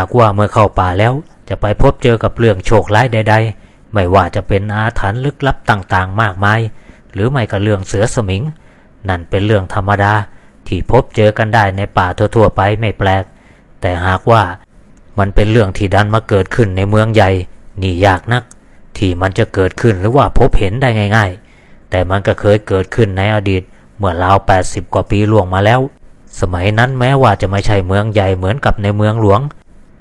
ากว่าเมื่อเข้าป่าแล้ว จะไปพบเจอกับเรื่องโชคร้ายใด ๆ ไม่ว่าจะเป็นอาถรรพ์ลึกลับต่างๆ มากมาย หรือไม่ก็เรื่องเสือสมิง นั่นเป็นเรื่องธรรมดาที่พบเจอกันได้ในป่าทั่วๆไปไม่แปลก แต่หากว่ามันเป็นเรื่องที่ดันมาเกิดขึ้นในเมืองใหญ่นี่ยากนัก ที่มันจะเกิดขึ้นหรือว่าพบเห็นได้ง่าย ๆ แต่มันก็เคยเกิดขึ้นในอดีตเมื่อราว 80 กว่าปีล่วงมาแล้ว สมัยนั้นแม้ว่าจะไม่ใช่เมืองใหญ่เหมือนกับในเมืองหลวง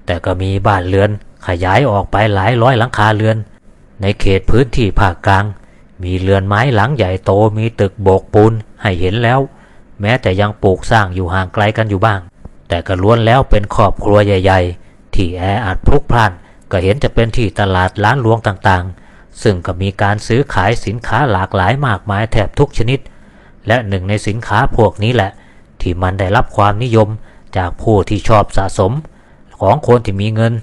แต่ก็มีบ้านเรือนขยายออกไปหลายร้อยหลังคาเรือน ในเขตพื้นที่ภาคกลาง มีเรือนไม้หลังใหญ่โตมีตึกโบกปูนให้เห็นแล้ว แม้แต่ยังปลูกสร้างอยู่ห่างไกลกันอยู่บ้าง แต่ก็ล้วนแล้วเป็นครอบครัวใหญ่ ๆ ที่แออัดพลุกพล่านก็เห็นจะเป็นที่ตลาดร้านรวงต่างๆ ซึ่งก็มีการซื้อขายสินค้าหลากหลายมากมายแทบทุกชนิด และหนึ่งในสินค้าพวกนี้แหละ ที่มันได้รับความนิยมจากผู้ที่ชอบสะสม ของคนที่มีเงิน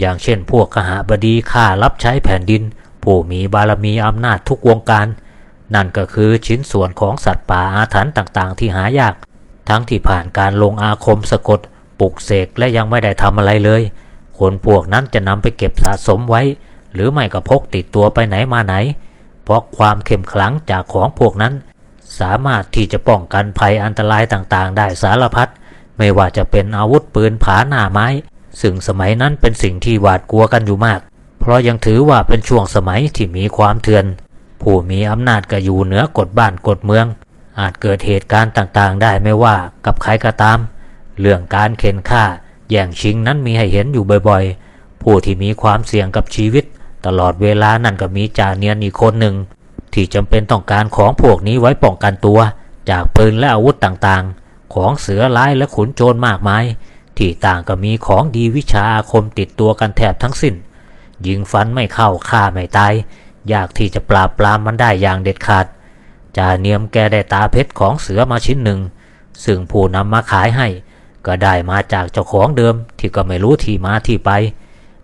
อย่างเช่นพวกขหบดีข้ารับใช้แผ่นดิน ผู้มีบารมีอำนาจทุกวงการ นั่นก็คือชิ้นส่วนของสัตว์ป่าอาถรรพ์ต่างๆ ที่หายาก ทั้งที่ผ่านการลงอาคมสะกดปลุกเสกและยังไม่ได้ทำอะไรเลย คนพวกนั้นจะนำไปเก็บสะสมไว้ หรือไม่ก็พกติดตัวไปไหนมาไหน เพราะความเข้มขลังจากของพวกนั้น สามารถที่จะป้องกันภัยอันตรายต่างๆ ได้สารพัดไม่ว่าจะเป็นอาวุธปืนผาหน้าไม้ ซึ่งสมัยนั้นเป็นสิ่งที่หวาดกลัวกันอยู่มาก เพราะยังถือว่าเป็นช่วงสมัยที่มีความเถื่อน ผู้มีอำนาจก็อยู่เหนือกฎบ้านกฎเมือง อาจเกิดเหตุการณ์ต่างๆ ได้ไม่ว่ากับใครก็ตาม เรื่องการเข็นฆ่าแย่งชิงนั้นมีให้เห็นอยู่บ่อยๆ ผู้ที่มีความเสี่ยงกับชีวิต ตลอดเวลานั่นก็มีจ่าเนียนอีกคนหนึ่ง ที่จำเป็นต้องการของพวกนี้ไว้ป้องกันตัว จากปืนและอาวุธต่างๆ ของเสือร้ายและขุนโจรมากมาย ที่ต่างก็มีของดีวิชาอาคมติดตัวกันแทบทั้งสิ้น ยิงฟันไม่เข้าฆ่าไม่ตาย ยากที่จะปราบปรามมันได้อย่างเด็ดขาดจ่าเนียมแกได้ตาเพชรของเสือมาชิ้นหนึ่ง ซึ่งผู้นำมาขายให้ ก็ได้มาจากเจ้าของเดิมที่ก็ไม่รู้ที่มาที่ไป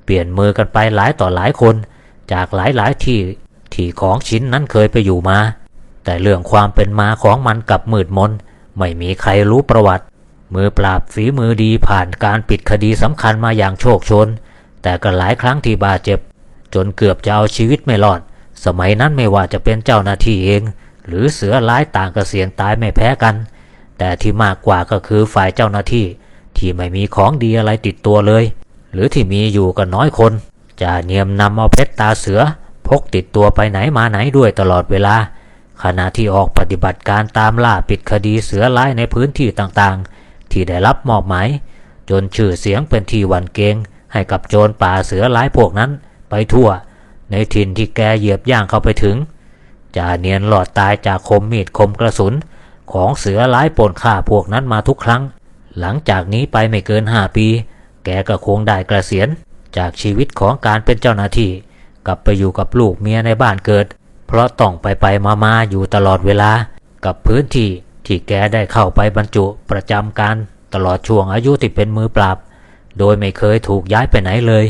เปลี่ยนมือกันไปหลายต่อหลายคน จากหลายหลายที่ที่ของชิ้นนั้นเคยไปอยู่มา แต่เรื่องความเป็นมาของมันกับมืดมนไม่มีใครรู้ประวัติ มือปราบฝีมือดีผ่านการปิดคดีสำคัญมาอย่างโชคชน แต่ก็หลายครั้งที่บาดเจ็บ จนเกือบจะเอาชีวิตไม่รอด สมัยนั้นไม่ว่าจะเป็นเจ้าหน้าที่เอง หรือเสือร้ายต่างก็เสี่ยงตายไม่แพ้กัน แต่ที่มากกว่าก็คือฝ่ายเจ้าหน้าที่ ที่ไม่มีของดีอะไรติดตัวเลย หรือที่มีอยู่ก็น้อยคนจ่าเนียมนำเอาเพชรตาเสือ พกติดตัวไปไหนมาไหนด้วยตลอดเวลา ขณะที่ออกปฏิบัติการตามล่าปิดคดีเสือร้ายในพื้นที่ต่างๆ ที่ได้รับมอบหมาย จนชื่อเสียงเป็นที่หวันเกรงให้กับโจรป่าเสือร้ายพวกนั้น ไปทั่ว ในถิ่นที่แกเหยียบย่างเข้าไปถึงจ่าเนียนหลอดตายจากคมมีดคมกระสุน ของเสือร้ายปนฆ่าพวกนั้นมาทุกครั้ง หลังจากนี้ไปไม่เกินห้าปี แกก็คงได้เกษียณจากชีวิตของการเป็นเจ้าหน้าที่ กลับไปอยู่กับลูกเมียในบ้านเกิด เพราะต้องไปไปมามาอยู่ตลอดเวลากับพื้นที่ ที่แกได้เข้าไปบรรจุประจำการตลอดช่วงอายุที่เป็นมือปราบ โดยไม่เคยถูกย้ายไปไหนเลย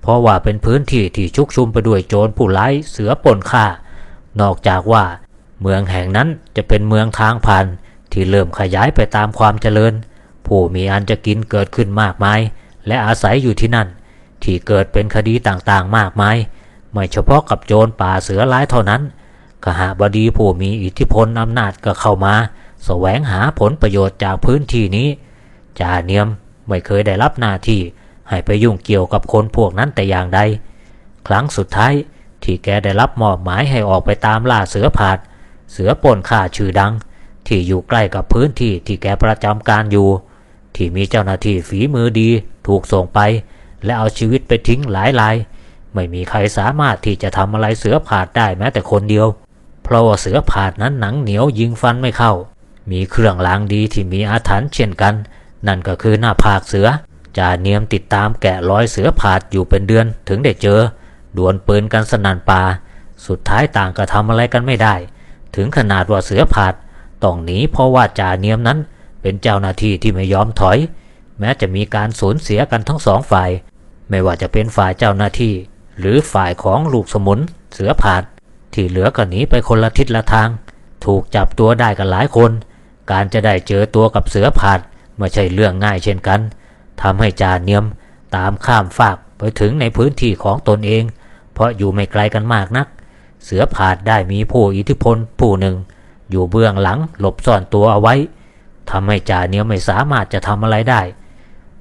เพราะว่าเป็นพื้นที่ที่ชุกชุมไปด้วยโจรผู้ร้ายเสือป่นฆ่า นอกจากว่า เมืองแห่งนั้นจะเป็นเมืองทางผ่านที่เริ่มขยายไปตามความเจริญ ผู้มีอันจะกินเกิดขึ้นมากมาย และอาศัยอยู่ที่นั่น ที่เกิดเป็นคดีต่างๆมากมาย ไม่เฉพาะกับโจรป่าเสือร้ายเท่านั้นขหาบดีผู้มีอิทธิพลอำนาจก็เข้ามา แสวงหาผลประโยชน์จากพื้นที่นี้จ่าเนียมไม่เคยได้รับหน้าที่ให้ไปยุ่งเกี่ยวกับคนพวกนั้นแต่อย่างใด ครั้งสุดท้ายที่แกได้รับมอบหมายให้ออกไปตามล่าเสือผาด เสือป่นข่าชื่อดัง ที่อยู่ใกล้กับพื้นที่ที่แกประจำการอยู่ ที่มีเจ้าหน้าที่ฝีมือดีถูกส่งไป และเอาชีวิตไปทิ้งหลายราย ไม่มีใครสามารถที่จะทำอะไรเสือผาดได้แม้แต่คนเดียว เพราะว่าเสือผาดนั้นหนังเหนียวยิงฟันไม่เข้า มีเครื่องรางดีที่มีอาถรรพ์เช่นกัน นั่นก็คือหน้าผากเสือจ่าเนียมติดตามแกะรอยเสือผาดอยู่เป็นเดือนถึงได้เจอ ดวลปืนกันสนันป่า สุดท้ายต่างก็ทำอะไรกันไม่ได้ ถึงขนาดว่าเสือผาดต้องหนีเพราะว่าจ่าเนียมนั้นเป็นเจ้าหน้าที่ที่ไม่ยอมถอย แม้จะมีการสูญเสียกันทั้งสองฝ่าย ไม่ว่าจะเป็นฝ่ายเจ้าหน้าที่ หรือฝ่ายของลูกสมุนเสือผาด ที่เหลือก็หนีไปคนละทิศละทาง ถูกจับตัวได้กันหลายคน การจะได้เจอตัวกับเสือผาดไม่ใช่เรื่องง่ายเช่นกันทำให้จ่าเนียมตามข้ามฝากไปถึงในพื้นที่ของตนเอง เพราะอยู่ไม่ไกลกันมากนัก เสือผาดได้มีผู้อิทธิพลผู้หนึ่ง อยู่เบื้องหลังหลบซ่อนตัวเอาไว้ทำให้จ่าเนียมไม่สามารถจะทำอะไรได้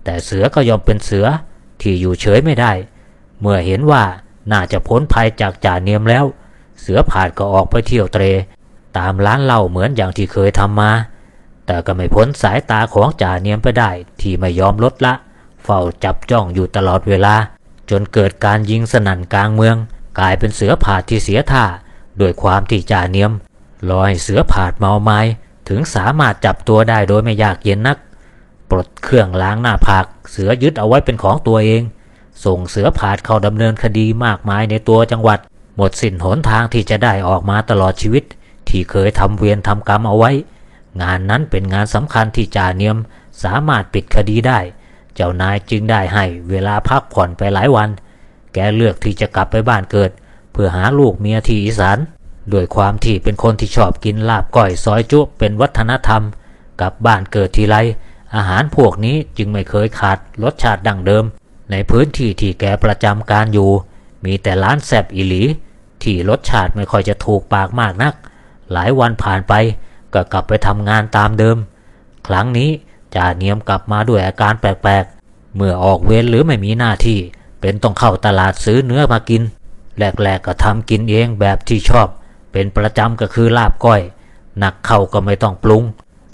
แต่เสือก็ยอมเป็นเสือที่อยู่เฉยไม่ได้ เมื่อเห็นว่าน่าจะพ้นภัยจากจ่าเนียมแล้ว เสือผาดก็ออกไปเที่ยวเตร ตามร้านเหล้าเหมือนอย่างที่เคยทำมา แต่ก็ไม่พ้นสายตาของจ่าเนียมไปได้ที่ไม่ยอมลดละ เฝ้าจับจ้องอยู่ตลอดเวลา จนเกิดการยิงสนั่นกลางเมือง กลายเป็นเสือผาดที่เสียท่าด้วยความที่จ่าเนียมรอให้เสือผาดเมาไม้ถึงสามารถจับตัวได้โดยไม่ยากเย็นนัก ปลดเครื่องล้างหน้าผาก เสือยึดเอาไว้เป็นของตัวเอง ส่งเสือผาดเข้าดำเนินคดีมากมายในตัวจังหวัด หมดสิ้นหนทางที่จะได้ออกมาตลอดชีวิต ที่เคยทำเวรทำกรรมเอาไว้ งานนั้นเป็นงานสำคัญที่จ่าเนียมสามารถปิดคดีได้ เจ้านายจึงได้ให้เวลาพักผ่อนไปหลายวัน แกเลือกที่จะกลับไปบ้านเกิด เพื่อหาลูกเมียที่อีสานด้วยความที่เป็นคนที่ชอบกินลาบก้อยซอยจุเป็นวัฒนธรรมกลับบ้านเกิดทีไรอาหารพวกนี้จึงไม่เคยขาดรสชาติดั้งเดิม ในพื้นที่ที่แกประจำการอยู่ มีแต่ร้านแซบอิหลี ที่รสชาติไม่ค่อยจะถูกปากมากนัก หลายวันผ่านไป ก็กลับไปทำงานตามเดิม ครั้งนี้จ่าเนียมกลับมาด้วยอาการแปลกๆ เมื่อออกเวรหรือไม่มีหน้าที่ เป็นต้องเข้าตลาดซื้อเนื้อมากิน แรกๆก็ทำกินเองแบบที่ชอบ เป็นประจำก็คือลาบก้อย หนักเข้าก็ไม่ต้องปรุง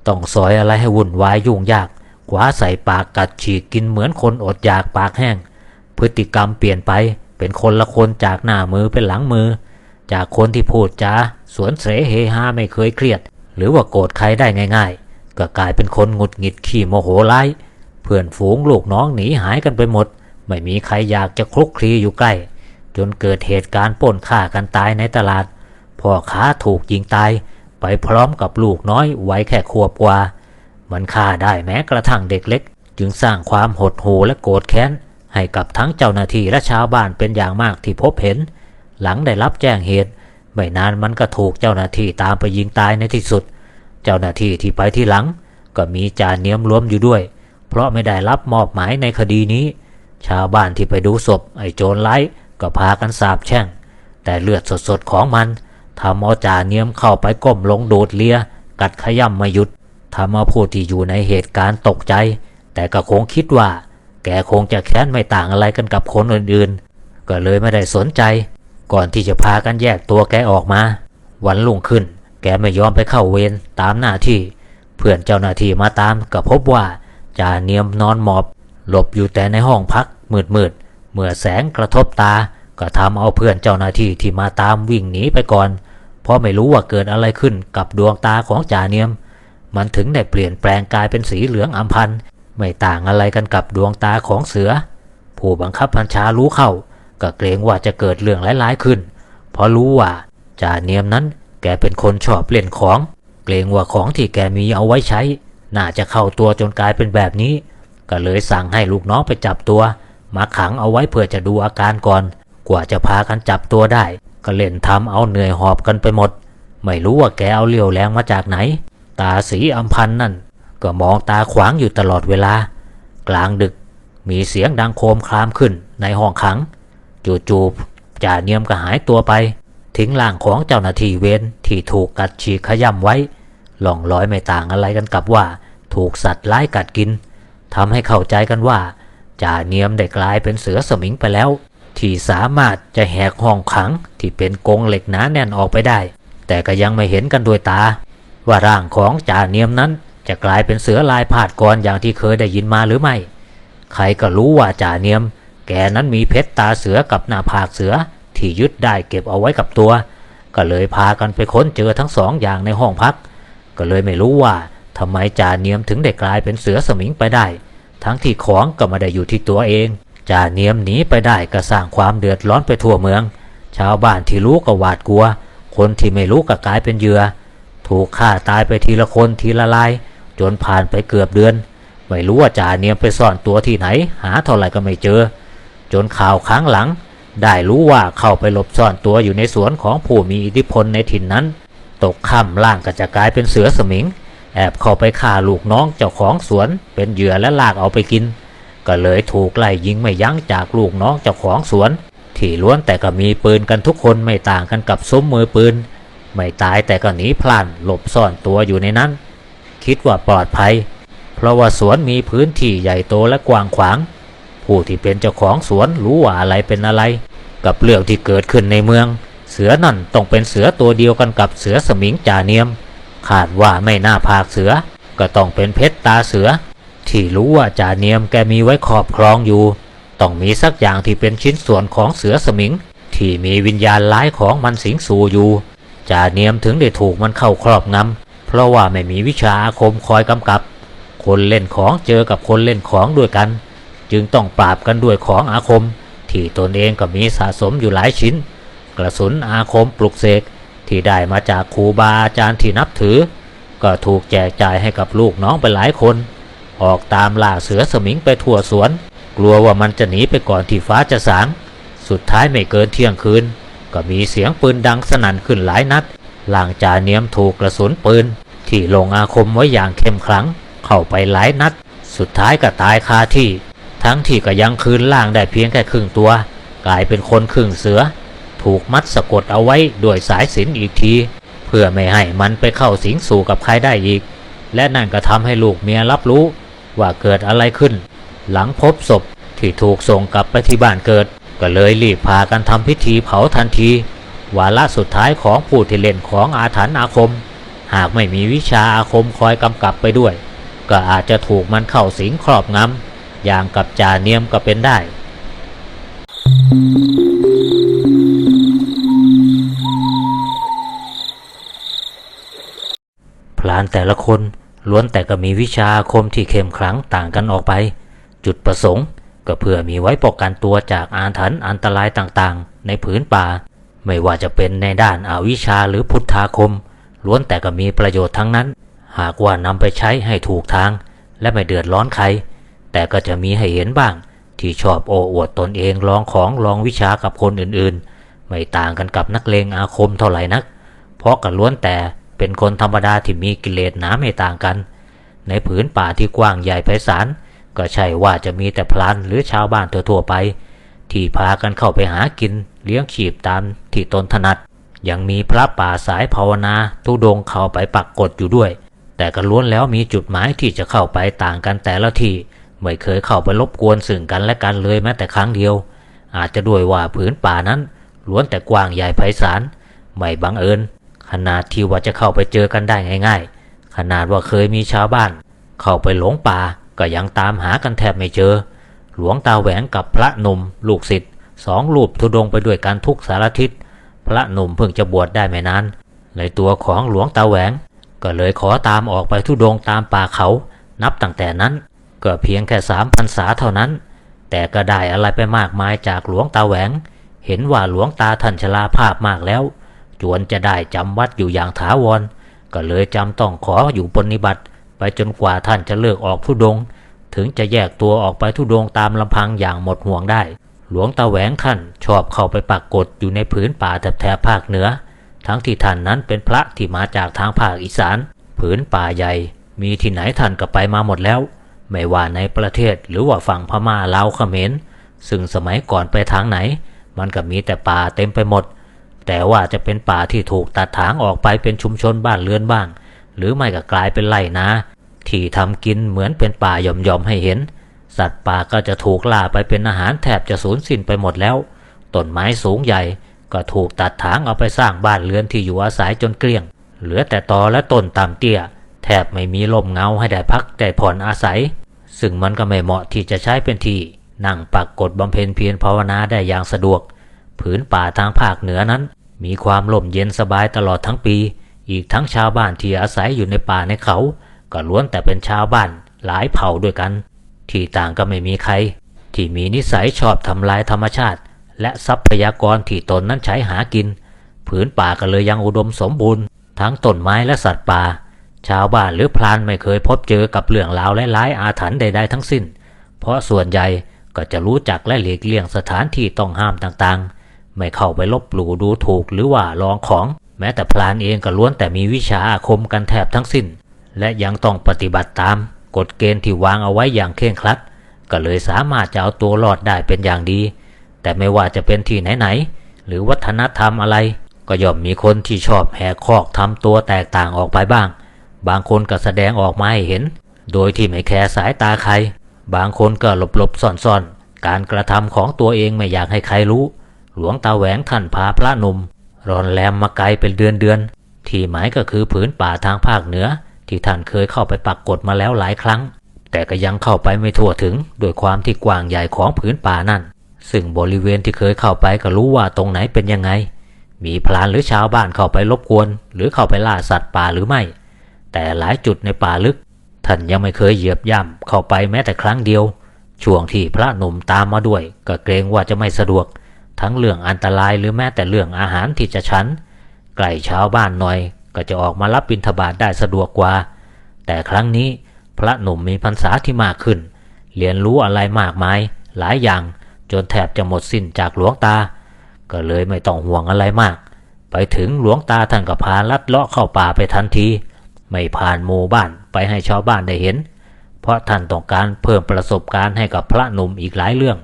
ต้องซอยอะไรให้วุ่นวายยุ่งยากคว้าใส่ปากกัดฉีกกินเหมือนคนอดอยากปากแห้ง พฤติกรรมเปลี่ยนไปเป็นคนละคนจากหน้ามือเป็นหลังมือ จากคนที่พูดจาสวนเสเฮฮาไม่เคยเครียด หรือว่าโกรธใครได้ง่าย ๆ ก็กลายเป็นคนหงุดหงิดขี้โมโหร้ายเพื่อนฝูงลูกน้องหนีหายกันไปหมด ไม่มีใครอยากจะคลุกคลีอยู่ใกล้ จนเกิดเหตุการณ์ปล้นฆ่ากันตายในตลาดพ่อค้าถูกยิงตาย ไปพร้อมกับลูกน้อยไว้แค่ขวบกว่า มันฆ่าได้แม้กระทั่งเด็กเล็ก จึงสร้างความหดหู่และโกรธแค้น ให้กับทั้งเจ้าหน้าที่และชาวบ้านเป็นอย่างมากที่พบเห็น หลังได้รับแจ้งเหตุ ไม่นานมันก็ถูกเจ้าหน้าที่ตามไปยิงตายในที่สุด เจ้าหน้าที่ที่ไปที่หลัง ก็มีจาเนียมรวมอยู่ด้วย เพราะไม่ได้รับมอบหมายในคดีนี้ ชาวบ้านที่ไปดูศพไอ้โจรไล่ก็พากันสาบแช่ง แต่เลือดสดๆของมันทำเอาจ่าเนียมเข้าไปก้มลงโดดเลีย กัดขย่ำไม่หยุดทำเอาผู้ที่อยู่ในเหตุการณ์ตกใจ แต่ก็คงคิดว่า แกคงจะแค้นไม่ต่างอะไรกันกับคนอื่นๆ ก็เลยไม่ได้สนใจ ก่อนที่จะพากันแยกตัวแกออกมา วันรุ่งขึ้น แกไม่ยอมไปเข้าเวรตามหน้าที่ เพื่อนเจ้าหน้าที่มาตามก็พบว่าจ่าเนียมนอนหมอบ หลบอยู่แต่ในห้องพักมืดๆเมื่อแสงกระทบตาก็ทำเอาเพื่อนเจ้าหน้าที่ที่มาตามวิ่งหนีไปก่อน เพราะไม่รู้ว่าเกิดอะไรขึ้นกับดวงตาของจ่าเนียม มันถึงได้เปลี่ยนแปลงกลายเป็นสีเหลืองอำพันไม่ต่างอะไรกันกับดวงตาของเสือ ผู้บังคับบัญชารู้เข้า ก็เกรงว่าจะเกิดเรื่องร้ายๆขึ้น เพราะรู้ว่าจ่าเนียมนั้นแกเป็นคนชอบเล่นของ เกรงว่าของที่แกมีเอาไว้ใช้ น่าจะเข้าตัวจนกลายเป็นแบบนี้ ก็เลยสั่งให้ลูกน้องไปจับตัว มาขังเอาไว้เพื่อจะดูอาการก่อน กว่าจะพากันจับตัวได้ ก็เล่นทำเอาเหนื่อยหอบกันไปหมด ไม่รู้ว่าแกเอาเลี้ยวแรงมาจากไหน ตาสีอัมพันนั่น ก็มองตาขวางอยู่ตลอดเวลา กลางดึกมีเสียงดังโครมครามขึ้นในห้องขัง จู่ๆจ่าเนียมก็หายตัวไป ทิ้งร่างของเจ้าหน้าที่เวรที่ถูกกัดฉีกขย่ำไว้หล่องลอยไม่ต่างอะไรกันกับว่า ถูกสัตว์ร้ายกัดกินทำให้เข้าใจกันว่าจ่าเนียมได้กลายเป็นเสือสมิงไปแล้ว ที่สามารถจะแหกห้องขังที่เป็นกรงเหล็กหนาแน่นออกไปได้ แต่ก็ยังไม่เห็นกันด้วยตา ว่าร่างของจ่าเนียมนั้นจะกลายเป็นเสือลายผาดกรอย่างที่เคยได้ยินมาหรือไม่ ใครก็รู้ว่าจ่าเนียม แกนั้นมีเพชรตาเสือกับหน้าผากเสือที่ยึดได้เก็บเอาไว้กับตัว ก็เลยพากันไปค้นเจอทั้งสองอย่างในห้องพัก ก็เลยไม่รู้ว่าทำไมจ่าเนียมถึงได้กลายเป็นเสือสมิงไปได้ ทั้งที่ของก็ไม่ได้อยู่ที่ตัวเองจ่าเนียมหนีไปได้ก็สร้างความเดือดร้อนไปทั่วเมือง ชาวบ้านที่รู้ก็หวาดกลัว คนที่ไม่รู้ก็กลายเป็นเหยื่อ ถูกฆ่าตายไปทีละคนทีละลาย จนผ่านไปเกือบเดือน ไม่รู้ว่าจ่าเนียมไปซ่อนตัวที่ไหน หาเท่าไหร่ก็ไม่เจอ จนข่าวครั้งหลัง ได้รู้ว่าเข้าไปหลบซ่อนตัวอยู่ในสวนของผู้มีอิทธิพลในถิ่นนั้น ตกค่ำล่างก็จะกลายเป็นเสือสมิง แอบเข้าไปฆ่าลูกน้องเจ้าของสวน เป็นเหยื่อและลากเอาไปกิน ก็เลยถูกไล่ยิงไม่ยั้งจากลูกน้องเจ้าของสวน ที่ล้วนแต่ก็มีปืนกันทุกคนไม่ต่างกันกับซุ้มมือปืน ไม่ตายแต่ก็หนีพลันหลบซ่อนตัวอยู่ในนั้น คิดว่าปลอดภัย เพราะว่าสวนมีพื้นที่ใหญ่โตและกว้างขวาง ผู้ที่เป็นเจ้าของสวนรู้ว่าอะไรเป็นอะไร กับเรื่องที่เกิดขึ้นในเมือง เสือนั่นต้องเป็นเสือตัวเดียวกันกับเสือสมิงจ่าเนียมคาดว่าไม่น่าพากเสือ ก็ต้องเป็นเพชรตาเสือ ที่รู้ว่าจ่าเนียมแกมีไว้ครอบครองอยู่ ต้องมีสักอย่างที่เป็นชิ้นส่วนของเสือสมิง ที่มีวิญญาณร้ายของมันสิงสู่อยู่จ่าเนียมถึงได้ถูกมันเข้าครอบงำเพราะว่าไม่มีวิชาอาคมคอยกำกับ คนเล่นของเจอกับคนเล่นของด้วยกัน จึงต้องปราบกันด้วยของอาคม ที่ตนเองก็มีสะสมอยู่หลายชิ้น กระสุนอาคมปลุกเสกที่ได้มาจากครูบาอาจารย์ที่นับถือ ก็ถูกแจกจ่ายให้กับลูกน้องไปหลายคน ออกตามล่าเสือสมิงไปทั่วสวน กลัวว่ามันจะหนีไปก่อนที่ฟ้าจะสาง สุดท้ายไม่เกินเที่ยงคืน ก็มีเสียงปืนดังสนั่นขึ้นหลายนัดหลางจ่าเนียมถูกกระสุนปืน ที่ลงอาคมไว้อย่างเข้มขลัง เข้าไปหลายนัด สุดท้ายก็ตายคาที่ ทั้งที่ก็ยังคืนล่างได้เพียงแค่ครึ่งตัว กลายเป็นคนครึ่งเสือ ถูกมัดสะกดเอาไว้ด้วยสายสินอีกที เพื่อไม่ให้มันไปเข้าสิงสู่กับใครได้อีก และนั่นก็ทำให้ลูกเมียรับรู้ว่าเกิดอะไรขึ้น หลังพบศพที่ถูกส่งกลับไปที่บ้านเกิด ก็เลยรีบพากันทำพิธีเผาทันที วาระสุดท้ายของผู้ที่เล่นของอาถรรพ์อาคม หากไม่มีวิชาอาคมคอยกำกับไปด้วย ก็อาจจะถูกมันเข้าสิงครอบงำ อย่างกับจ่าเนียมก็เป็นได้ พลานแต่ละคนล้วนแต่ก็มีวิชาอาคมที่เข้มขลังต่างกันออกไป จุดประสงค์ก็เพื่อมีไว้ป้องกันตัวจากอาถรรพ์อันตรายต่างๆ ในผืนป่า ไม่ว่าจะเป็นในด้านอาวิชาหรือพุทธาคม ล้วนแต่ก็มีประโยชน์ทั้งนั้น หากว่านำไปใช้ให้ถูกทาง และไม่เดือดร้อนใคร แต่ก็จะมีให้เห็นบ้าง ที่ชอบโอ้อวดตนเองลองของลองวิชากับคนอื่นๆ ไม่ต่างกันกับนักเลงอาคมเท่าไหร่นัก เพราะกันล้วนแต่เป็นคนธรรมดาที่มีกิเลสหนาไม่ต่างกัน ในผืนป่าที่กว้างใหญ่ไพศาลก็ใช่ว่าจะมีแต่พลันหรือชาวบ้านทั่วๆไป ที่พากันเข้าไปหากินเลี้ยงชีพตามที่ตนถนัด ยังมีพระป่าสายภาวนาทุดงเข้าไปปักกฎอยู่ด้วย แต่ก็ล้วนแล้วมีจุดหมายที่จะเข้าไปต่างกันแต่ละที่ ไม่เคยเข้าไปรบกวนซึ่งกันและกันเลยแม้แต่ครั้งเดียว อาจจะด้วยว่าผืนป่านั้นล้วนแต่กว้างใหญ่ไพศาลไม่บังเอิญขนาดที่ว่าจะเข้าไปเจอกันได้ง่าย ๆ ขนาดว่าเคยมีชาวบ้าน เข้าไปหลงป่าก็ยังตามหากันแทบไม่เจอ หลวงตาแหวงกับพระนมลูกศิษย์สองรูปทุดงไปด้วยกันทุกสารทิศพระนมเพิ่งจะบวชได้ไม่นานในตัวของหลวงตาแหวง ก็เลยขอตามออกไปทุดงตามป่าเขา นับตั้งแต่นั้น ก็เพียงแค่สามพรรษาเท่านั้น แต่ก็ได้อะไรไปมากมายจากหลวงตาแหวง เห็นว่าหลวงตาท่านชราภาพมากแล้ว จวนจะได้จำวัดอยู่อย่างถาวร ก็เลยจำต้องขออยู่ปฏิบัติ ไปจนกว่าท่านจะเลิกออกทุดง ถึงจะแยกตัวออกไปทุดงตามลำพังอย่างหมดห่วงได้ หลวงตาแหวงท่านชอบเข้าไปปักกฏอยู่ในผืนป่าแถบๆภาคเหนือ ทั้งที่ท่านนั้นเป็นพระที่มาจากทางภาคอีสาน ผืนป่าใหญ่ มีที่ไหนท่านก็ไปมาหมดแล้ว ไม่ว่าในประเทศหรือว่าฝั่งพม่าลาวเขมรซึ่งสมัยก่อนไปทางไหน มันก็มีแต่ป่าเต็มไปหมด แต่ว่าจะเป็นป่าที่ถูกตัดถางออกไปเป็นชุมชนบ้านเรือนบ้าง หรือไม่ก็กลายเป็นไร่นาที่ทำกินเหมือนเป็นป่าหย่อมๆให้เห็น สัตว์ป่าก็จะถูกล่าไปเป็นอาหารแทบจะสูญสิ้นไปหมดแล้วต้นไม้สูงใหญ่ก็ถูกตัดถางเอาไปสร้างบ้านเรือนที่อยู่อาศัยจนเกลี้ยง เหลือแต่ตอและต้นตามเตี้ย แทบไม่มีลมเงาให้ได้พักได้ผ่อนอาศัย ซึ่งมันก็ไม่เหมาะที่จะใช้เป็นที่นั่งปักกดบำเพ็ญเพียรภาวนาได้อย่างสะดวก ผืนป่าทางภาคเหนือนั้น มีความร่มเย็นสบายตลอดทั้งปี อีกทั้งชาวบ้านที่อาศัยอยู่ในป่าในเขา ก็ล้วนแต่เป็นชาวบ้านหลายเผ่าด้วยกัน ที่ต่างก็ไม่มีใคร ที่มีนิสัยชอบทำลายธรรมชาติ และทรัพยากรที่ตนนั้นใช้หากิน ผืนป่าก็เลยยังอุดมสมบูรณ์ ทั้งต้นไม้และสัตว์ป่า ชาวบ้านหรือพลานไม่เคยพบเจอกับเรื่องราวและร้ายอาถรรพ์ใดๆทั้งสิ้น เพราะส่วนใหญ่ก็จะรู้จักและหลีกเลี่ยงสถานที่ต้องห้ามต่างๆ ไม่เข้าไปลบหลู่ดูถูกหรือว่าลองของ แม้แต่พลานเองก็ล้วนแต่มีวิชาอาคมกันแทบทั้งสิ้น และยังต้องปฏิบัติตาม กฎเกณฑ์ที่วางเอาไว้อย่างเคร่งครัด ก็เลยสามารถจะเอาตัวรอดได้เป็นอย่างดี แต่ไม่ว่าจะเป็นที่ไหนๆหรือวัฒนธรรมอะไร ก็ย่อมมีคนที่ชอบแหกคอกทำตัวแตกต่างออกไปบ้าง บางคนก็แสดงออกมาให้เห็น โดยที่ไม่แคร์สายตาใคร บางคนก็หลบหลบๆซ่อนๆการกระทำของตัวเองไม่อยากให้ใครรู้ หลวงตาแหวงท่านพาพระนุ่มรอนแรมมาไกลเป็นเดือนเดือนๆที่หมายก็คือผืนป่าทางภาคเหนือ ที่ท่านเคยเข้าไปปักกฎมาแล้วหลายครั้ง แต่ก็ยังเข้าไปไม่ทั่วถึงโดยความที่กว้างใหญ่ของผืนป่านั่น ซึ่งบริเวณที่เคยเข้าไปก็รู้ว่าตรงไหนเป็นยังไง มีพลานหรือชาวบ้านเข้าไปรบกวน หรือเข้าไปล่าสัตว์ป่าหรือไม่ แต่หลายจุดในป่าลึก ท่านยังไม่เคยเหยียบย่ำเข้าไปแม้แต่ครั้งเดียว ช่วงที่พระหนุ่มตามมาด้วย ก็เกรงว่าจะไม่สะดวก ทั้งเรื่องอันตรายหรือแม้แต่เรื่องอาหารที่จะฉันไกลชาวบ้านหน่อย ก็จะออกมารับบิณฑบาตได้สะดวกกว่า แต่ครั้งนี้พระหนุ่มมีพรรษาที่มากขึ้น เรียนรู้อะไรมากมาย หลายอย่างจนแทบจะหมดสิ้นจากหลวงตา ก็เลยไม่ต้องห่วงอะไรมาก ไปถึงหลวงตาท่านก็พาลัดเลาะเข้าป่าไปทันที ไม่ผ่านหมู่บ้านไปให้ชาวบ้านได้เห็น เพราะท่านต้องการเพิ่มประสบการณ์ให้กับพระหนุ่มอีกหลายเรื่อง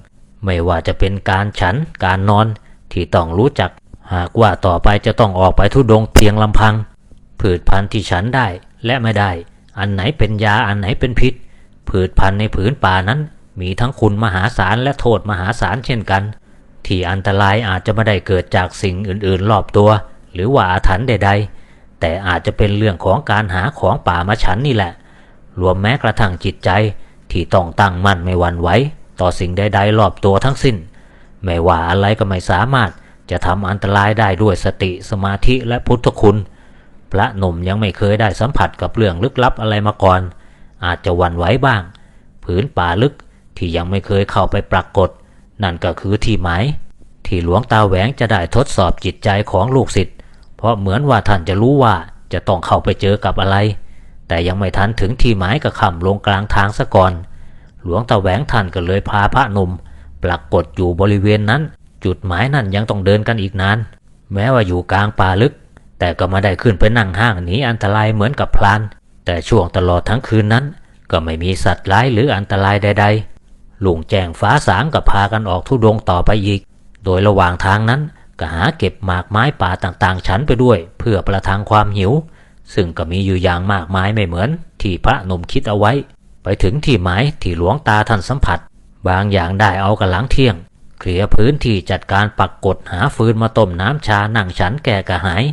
ไม่ว่าจะเป็นการฉันการนอนที่ต้องรู้จัก หากว่าต่อไปจะต้องออกไปทุดงเพียงลำพัง ผืชพันธุ์ที่ฉันได้และไม่ได้ อันไหนเป็นยาอันไหนเป็นพิษ ผืชพันธุ์ในผืนป่านั้น มีทั้งคุณมหาศาลและโทษมหาศาลเช่นกัน ที่อันตรายอาจจะไม่ได้เกิดจากสิ่งอื่นๆรอบตัว หรือว่าอาถรรพ์ใดๆ แต่อาจจะเป็นเรื่องของการหาของป่ามาฉันนี่แหละ รวมแม้กระทั่งจิตใจที่ต้องตั้งมั่นไม่หวั่นไหวต่อสิ่งใดๆรอบตัวทั้งสิ้น ไม่ว่าอะไรก็ไม่สามารถจะทำอันตรายได้ด้วยสติสมาธิและพุทธคุณ พระหนุ่มยังไม่เคยได้สัมผัสกับเรื่องลึกลับอะไรมาก่อน อาจจะหวั่นไหวบ้าง ผืนป่าลึกที่ยังไม่เคยเข้าไปปรากฏ นั่นก็คือที่หมายที่หลวงตาแหวงจะได้ทดสอบจิตใจของลูกศิษย์ เพราะเหมือนว่าท่านจะรู้ว่าจะต้องเข้าไปเจอกับอะไร แต่ยังไม่ทันถึงที่หมายกับคำลงกลางทางซะก่อน หลวงตาแหวงท่านก็เลยพาพระนุมปรากฏอยู่บริเวณนั้น จุดหมายนั่นยังต้องเดินกันอีกนาน แม้ว่าอยู่กลางป่าลึก แต่ก็ไม่ได้ขึ้นไปนั่งห้างหนีอันตรายเหมือนกับพลาน แต่ช่วงตลอดทั้งคืนนั้น ก็ไม่มีสัตว์ร้ายหรืออันตรายใด ๆ หลุงแจ้งฟ้าสางก็พากันออกทุดงต่อไปอีก โดยระหว่างทางนั้น ก็หาเก็บหมากไม้ป่าต่างๆ ฉันไปด้วย เพื่อประทังความหิว ซึ่งก็มีอยู่อย่างมากมายไม่เหมือน ที่พระนมคิดเอาไว้ ไปถึงที่หมายที่หลวงตาท่านสัมผัส บางอย่างได้เอากันหลังเที่ยง เคลียร์พื้นที่จัดการปักกดหาฟืนมาต้มน้ำชานั่งฉันแก่กระหาย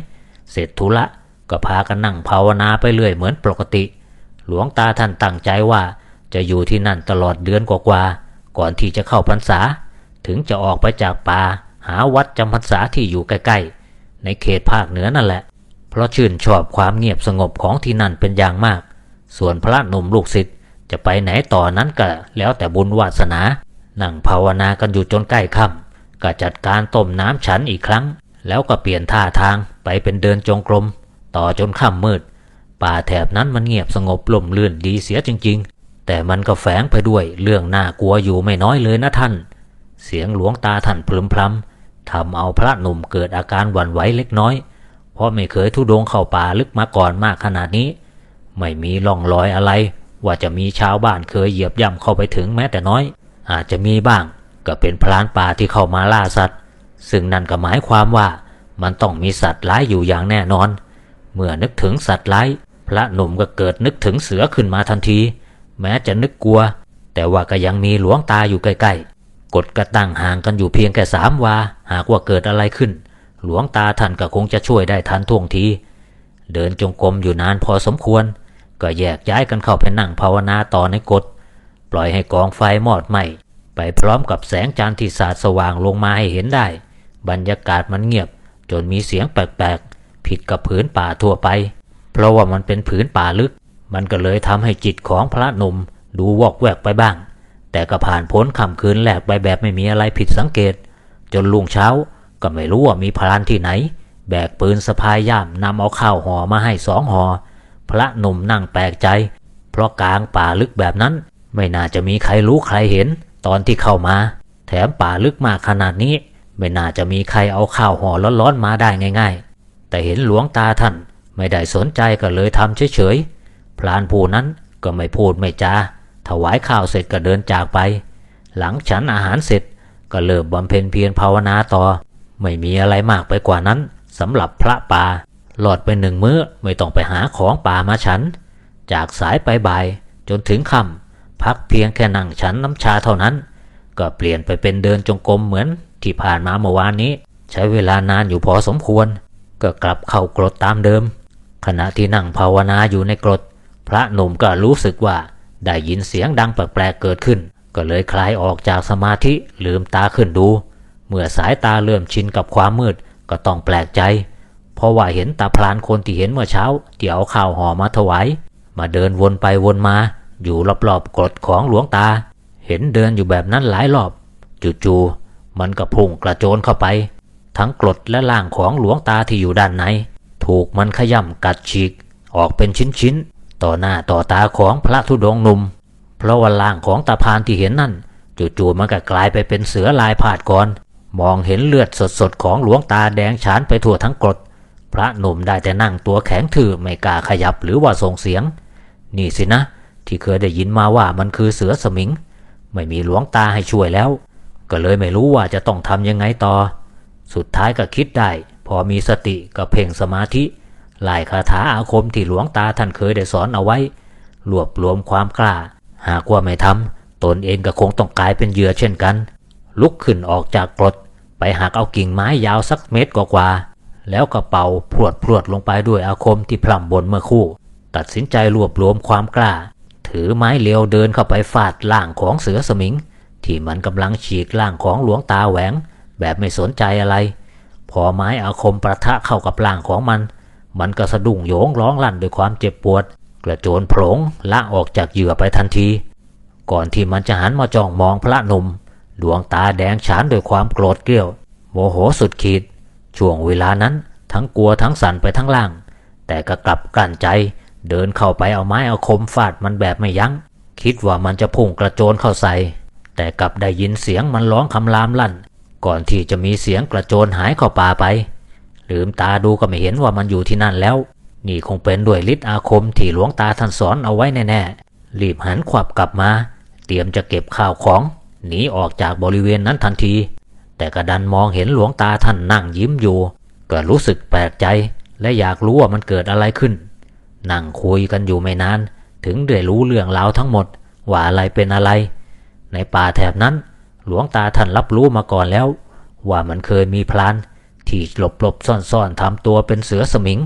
เสร็จธุระก็พากันนั่งภาวนาไปเรื่อยเหมือนปกติ หลวงตาท่านตั้งใจว่า จะอยู่ที่นั่นตลอดเดือนกว่าๆก่อนที่จะเข้าพรรษา ถึงจะออกไปจากป่า หาวัดจำพรรษาที่อยู่ใกล้ๆ ในเขตภาคเหนือนั่นแหละ เพราะชื่นชอบความเงียบสงบของที่นั่นเป็นอย่างมาก ส่วนพระหนุ่มลูกศิษย์จะไปไหนต่อนั้นก็แล้วแต่บุญวาสนา นั่งภาวนากันอยู่จนใกล้ค่ำก็จัดการต้มน้ำฉันอีกครั้ง แล้วก็เปลี่ยนท่าทางไปเป็นเดินจงกรม ต่อจนค่ำมืด ป่าแถบนั้นมันเงียบสงบลมลื่นดีเสียจริง ๆ แต่มันก็แฝงไปด้วยเรื่องน่ากลัวอยู่ไม่น้อยเลยนะท่าน เสียงหลวงตาท่านพลึมพลำ ทำเอาพระหนุ่มเกิดอาการหวั่นไหวเล็กน้อย เพราะไม่เคยทุดงเข้าป่าลึกมาก่อนมากขนาดนี้ ไม่มีร่องรอยอะไร ว่าจะมีชาวบ้านเคยเหยียบย่ำเข้าไปถึงแม้แต่น้อย อาจจะมีบ้าง ก็เป็นพรานป่าที่เข้ามาล่าสัตว์ ซึ่งนั่นก็หมายความว่ามันต้องมีสัตว์ร้ายอยู่อย่างแน่นอน เมื่อนึกถึงสัตว์ร้าย พระหนุ่มก็เกิดนึกถึงเสือขึ้นมาทันที แม้จะนึกกลัว แต่ว่าก็ยังมีหลวงตาอยู่ใกล้ ๆกฎกระตั้งห่างกันอยู่เพียงแค่สามวา หากว่าเกิดอะไรขึ้น หลวงตาท่านก็คงจะช่วยได้ทันท่วงที เดินจงกรมอยู่นานพอสมควร ก็แยกย้ายกันเข้าไปนั่งภาวนาต่อในกฎปล่อยให้กองไฟมอดไหม้ไปพร้อมกับแสงจันทร์ที่สาดสว่างลงมาให้เห็นได้ บรรยากาศมันเงียบ จนมีเสียงแปลกๆ ผิดกับผืนป่าทั่วไป เพราะว่ามันเป็นผืนป่าลึก มันก็เลยทำให้จิตของพระหนุ่มดูวอกแวกไปบ้าง แต่ก็ผ่านพ้นค่ำคืนแหลกไปแบบไม่มีอะไรผิดสังเกต จนลุงเช้าก็ไม่รู้ว่ามีพรานที่ไหน แบกปืนสะพายย่ามนำเอาข้าวห่อมาให้สองห่อพระหนุ่มนั่งแปลกใจ เพราะกลางป่าลึกแบบนั้น ไม่น่าจะมีใครรู้ใครเห็นตอนที่เข้ามา แถมป่าลึกมากขนาดนี้ ไม่น่าจะมีใครเอาข้าวห่อร้อนๆมาได้ง่าย ๆ แต่เห็นหลวงตาท่านไม่ได้สนใจก็เลยทำเฉยๆพรานผู้นั้นก็ไม่พูดไม่จา ถวายข้าวเสร็จก็เดินจากไป หลังฉันอาหารเสร็จก็เริ่มบำเพ็ญเพียรภาวนาต่อ ไม่มีอะไรมากไปกว่านั้นสำหรับพระป่าหลอดไปหนึ่งมื้อไม่ต้องไปหาของป่ามาฉัน จากสายไปบ่ายจนถึงค่ำพักเพียงแค่นั่งฉันน้ำชาเท่านั้น ก็เปลี่ยนไปเป็นเดินจงกรมเหมือนที่ผ่านมาเมื่อวานนี้ ใช้เวลานานอยู่พอสมควร ก็กลับเข้ากรดตามเดิม ขณะที่นั่งภาวนาอยู่ในกรด พระหนุ่มก็รู้สึกว่า ได้ยินเสียงดังแปลกๆเกิดขึ้น ก็เลยคลายออกจากสมาธิลืมตาขึ้นดู เมื่อสายตาเริ่มชินกับความมืดก็ต้องแปลกใจ เพราะว่าเห็นตาพลานคนที่เห็นเมื่อเช้าที่เอาข้าวห่อมาถวาย มาเดินวนไปวนมา อยู่รอบๆกรดของหลวงตา เห็นเดินอยู่แบบนั้นหลายรอบ จู่ๆมันก็พุ่งกระโจนเข้าไป ทั้งกรดและล่างของหลวงตาที่อยู่ด้านใน ถูกมันขย่ำกัดฉีกออกเป็นชิ้นๆ ต่อหน้าต่อตาของพระธุดงค์หนุ่ม เพราะว่าล่างของตาพานที่เห็นนั่นจู่ๆมันก็กลายไปเป็นเสือลายผาดก่อน มองเห็นเลือดสดๆของหลวงตาแดงฉานไปทั่วทั้งกรดพระหนุ่มได้แต่นั่งตัวแข็งทื่อไม่กล้าขยับหรือว่าส่งเสียง นี่สินะ ที่เคยได้ยินมาว่ามันคือเสือสมิง ไม่มีหลวงตาให้ช่วยแล้ว ก็เลยไม่รู้ว่าจะต้องทำยังไงต่อ สุดท้ายก็คิดได้ พอมีสติก็เพ่งสมาธิ ไล่คาถาอาคมที่หลวงตาท่านเคยได้สอนเอาไว้ รวบรวมความกล้า หากว่าไม่ทำตนเองก็คงต้องกลายเป็นเหยื่อเช่นกัน ลุกขึ้นออกจากกรด ไปหักเอากิ่งไม้ยาวสักเมตรกว่าๆแล้วก็เป่าพรวดพรวดลงไปด้วยอาคมที่พร่ำบนเมื่อคู่ ตัดสินใจรวบรวมความกล้า ถือไม้เลียวเดินเข้าไปฟาดล่างของเสือสมิง ที่มันกำลังฉีกล่างของหลวงตาแหวง แบบไม่สนใจอะไร พอไม้อาคมประทะเข้ากับล่างของมัน มันก็สะดุ้งโยงร้องลั่นด้วยความเจ็บปวด กระโจนโผลงละออกจากเหยื่อไปทันที ก่อนที่มันจะหันมาจ้องมองพระหนุ่ม ดวงตาแดงฉานด้วยความโกรธเกรี้ยว โมโหสุดขีด ช่วงเวลานั้นทั้งกลัวทั้งสั่นไปทั้งล่าง แต่ก็กลับกลั้นใจ เดินเข้าไปเอาไม้เอาคมฟาดมันแบบไม่ยัง้ง คิดว่ามันจะพุ่งกระโจนเข้าใส่ แต่กลับได้ยินเสียงมันร้องคำรามลั่น ก่อนที่จะมีเสียงกระโจนหายเข้าป่าไป ลืมตาดูก็ไม่เห็นว่ามันอยู่ที่นั่นแล้ว นี่คงเป็นด้วยฤทธิ์อาคมที่หลวงตาท่านสอนเอาไว้แน่ๆ รีบหันขวับกลับมา เตรียมจะเก็บข้าวของหนีออกจากบริเวณนั้นทันที แต่กระดันมองเห็นหลวงตาท่านนั่งยิ้มอยู่ก็รู้สึกแปลกใจ และอยากรู้ว่ามันเกิดอะไรขึ้น นั่งคุยกันอยู่ไม่นาน ถึงได้รู้เรื่องราวทั้งหมด ว่าอะไรเป็นอะไร ในป่าแถบนั้น หลวงตาท่านรับรู้มาก่อนแล้ว ว่ามันเคยมีพลาน ที่หลบหลบซ่อนซ่อนทำตัวเป็นเสือสมิง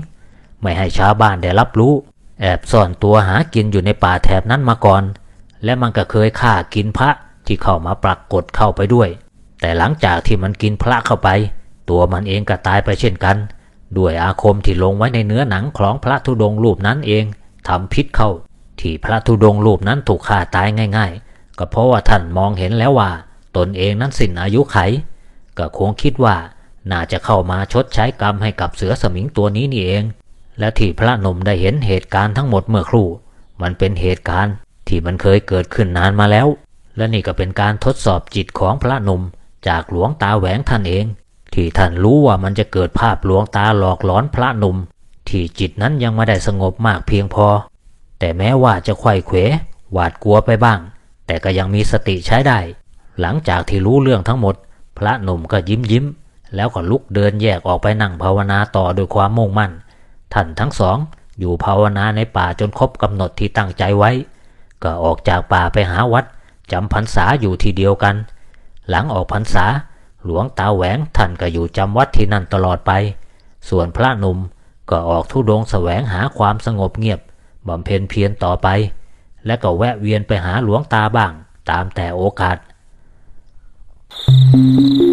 ไม่ให้ชาวบ้านได้รับรู้ แอบซ่อนตัวหากินอยู่ในป่าแถบนั้นมาก่อน และมันก็เคยฆ่ากินพระที่เข้ามาปรากฏเข้าไปด้วย แต่หลังจากที่มันกินพระเข้าไป ตัวมันเองก็ตายไปเช่นกัน ด้วยอาคมที่ลงไว้ในเนื้อหนังของพระธุดงค์รูปนั้นเองทำพิษเข้า ที่พระธุดงค์รูปนั้นถูกฆ่าตายง่าย ๆ ก็เพราะว่าท่านมองเห็นแล้วว่า ตนเองนั้นสิ้นอายุไข ก็คงคิดว่า น่าจะเข้ามาชดใช้กรรมให้กับเสือสมิงตัวนี้นี่เอง และที่พระนมได้เห็นเหตุการณ์ทั้งหมดเมื่อครู่ มันเป็นเหตุการณ์ที่มันเคยเกิดขึ้นนานมาแล้ว และนี่ก็เป็นการทดสอบจิตของพระนมจากหลวงตาแหวงท่านเอง ที่ท่านรู้ว่ามันจะเกิดภาพหลวงตาหลอกหลอนพระนมที่จิตนั้นยังไม่ได้สงบมากเพียงพอ แต่แม้ว่าจะไขว้เขวหวาดกลัวไปบ้าง แต่ก็ยังมีสติใช้ได้ หลังจากที่รู้เรื่องทั้งหมด พระนมก็ยิ้มยิ้ม แล้วก็ลุกเดินแยกออกไปนั่งภาวนาต่อด้วยความมุ่งมั่น ท่านทั้งสองอยู่ภาวนาในป่าจนครบกำหนดที่ตั้งใจไว้ ก็ออกจากป่าไปหาวัดจำพรรษาอยู่ที่เดียวกัน หลังออกพรรษาหลวงตาแหวงท่านก็อยู่จำวัดที่นั่นตลอดไป ส่วนพระหนุ่มก็ออกทุดงค์แสวงหาความสงบเงียบบำเพ็ญเพียรต่อไป และก็แวะเวียนไปหาหลวงตาบ้าง ตามแต่โอกาส Thank